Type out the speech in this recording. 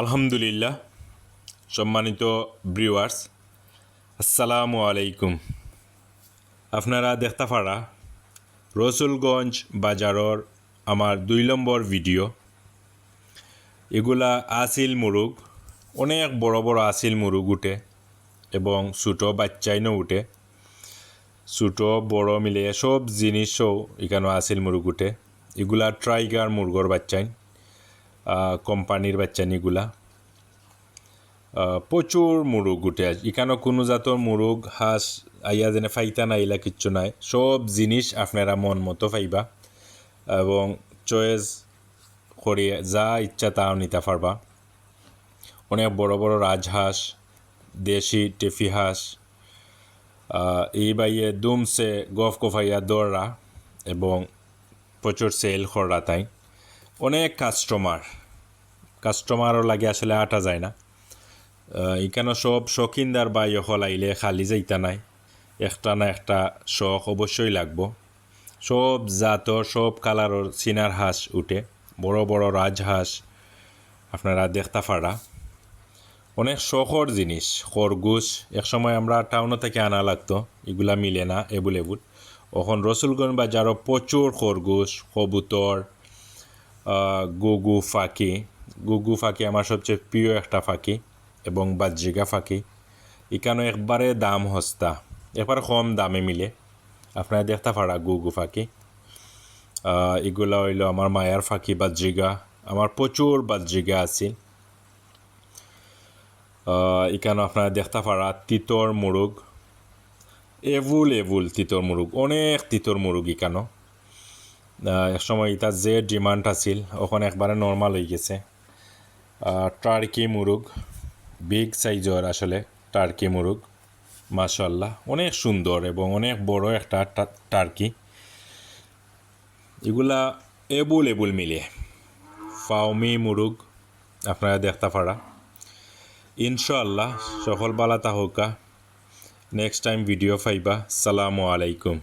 আলহামদুলিল্লাহ, সম্মানিত ব্রিওয়ার্স আসসালামু আলাইকুম। আপনারা দেখতে পারা, রসুলগঞ্জ বাজারর আমার দুই নম্বর ভিডিও এগুলা আসিল মুরুগ, অনেক বড় বড় আসিল মুরুগ উঠে এবং ছোটো বাচ্চাইনও উঠে। ছোটো, বড় মিলে সব জিনিসও এখানে আসিল মুরুগ উঠে। এগুলা ট্রাইগার মুরগর বাচ্চাইন কোম্পানির বাচ্চানিগুলা প্রচুর মুরুগ উঠে আস এখানেও কোনো জাতর মুরুগ, হাঁস, আইয়া যেনে ফাইতা নাইলা কিচ্ছু নাই। সব জিনিস আপনারা মন মতো পাইবা। এবং চয়েস করিয়ে যা ইচ্ছা তাও নিতে পারবা। অনেক বড় বড় রাজহাঁস, দেশি টেফি হাঁস এই বাইয়ে দুমসে গফ কফাইয়া দৌড়া এবং প্রচুর সেল করা তাই। অনেক কাস্টমার কাস্টমারও লাগে আসলে আটা যায় না। এখানে সব শৌখিনদার বা ইহল আইলে খালি যাইতা নাই। একটা না একটা শখ অবশ্যই লাগবো। সব জাতর সব কালারর চিনার হাঁস উঠে। বড় বড় রাজহাঁস আপনারা দেখতে পারা। অনেক শখর জিনিস, খরগোশ, একসময় আমরা টাউনে থেকে আনা লাগতো। এগুলা মিলে না, এবুল এবুল। এখন রসুলগঞ্জ বাজারও প্রচুর খরগোশ, কবুতর গুগু ফাঁকি। গুগু ফাঁকি আমার সবচেয়ে প্রিয় একটা ফাঁকি এবং বাজ্রিকা ফাঁকি। এখানে একবারে দাম হস্তা একবার কম দামে মিলে। আপনারা দেখতে পারা গুগু ফাঁকি। এগুলো হইল আমার মায়ার ফাঁকি বাজ্রিকা আমার প্রচুর বাজ্রিকা আছে। এখানে আপনারা দেখতে পারা তিতর মুরুগ। এভুল এভুল তিতর মুরুগ, অনেক তিতর মুরুগ এখানো। এক সময় এটা যে ডিমান্ড আছিল, ওখানে একবারে নর্মাল হয়ে গেছে। টার্কি মুরুগ বিগ সাইজর আসলে টার্কি মুরুগ মাশাল্লাহ অনেক সুন্দর এবং অনেক বড় একটা টার্কি এগুলা এবুল এবুল মিলে ফাউমি মুরুগ, আপনারা দেখতে পারা। ইনশাল্লাহ সকল বালা তাহকা। নেক্সট টাইম ভিডিও পাইবা। সালামু আলাইকুম।